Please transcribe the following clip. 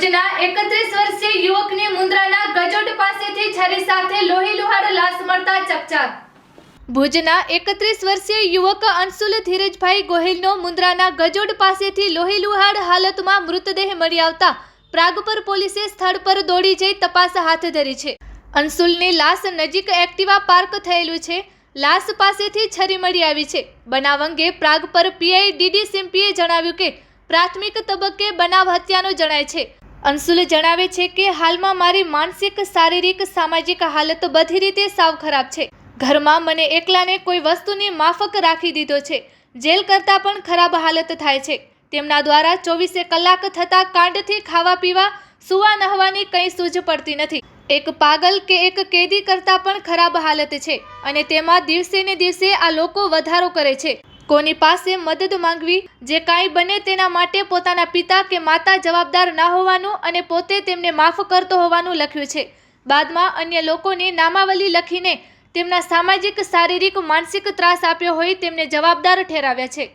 ભુજના એકત્રીસ વર્ષીય યુવકની મુન્દ્રાના ગજોટ પાસેથી છરી સાથે લોહી લુહાડ લાશ મળતા ચકચાર. ભુજના એકત્રીસ વર્ષીય યુવક અંશુલ ધીરજભાઈ ગોહિલનો મુન્દ્રાના ગજોડ પાસેથી લોહી લુહાડ હાલતમાં મૃતદેહ મળી આવતા પ્રાગપર પોલીસે સ્થળ પર દોડી જઈ તપાસ હાથ ધરી છે. અંશુલની લાશ નજીક એક્ટિવા પાર્ક થયેલું છે. લાશ પાસેથી છરી મળી આવી છે. બનાવ અંગે પ્રાગ પર પીઆઈ ડીડી સિમ્પીએ જણાવ્યું કે, પ્રાથમિક તબક્કે બનાવ હત્યાનો જણાય છે. અંશુલ જણાવે છે કે હાલમાં મારી માનસિક, શારીરિક, સામાજિક હાલત બધી રીતે સાવ ખરાબ છે. ઘરમાં મને એકલાને કોઈ વસ્તુની માફક રાખી દીધો છે. જેલ કરતાં પણ ખરાબ હાલત થાય છે. તેમના દ્વારા ચોવીસે કલાક થતા કાંડથી ખાવા પીવા, સુવા નહવાની કંઈ સૂઝ પડતી નથી. એક પાગલ કે એક કેદી કરતાં પણ ખરાબ હાલત છે અને તેમાં દિવસે ને દિવસે આ લોકો વધારો કરે છે. કોની પાસે મદદ માંગવી, જે કાંઈ બને તેના માટે પોતાના પિતા કે માતા જવાબદાર ના હોવાનું અને પોતે તેમને માફ કરતો હોવાનું લખ્યું છે. બાદમાં અન્ય લોકોની નામાવલી લખીને તેમના સામાજિક, શારીરિક, માનસિક ત્રાસ આપ્યો હોય તેમને જવાબદાર ઠેરાવ્યા છે.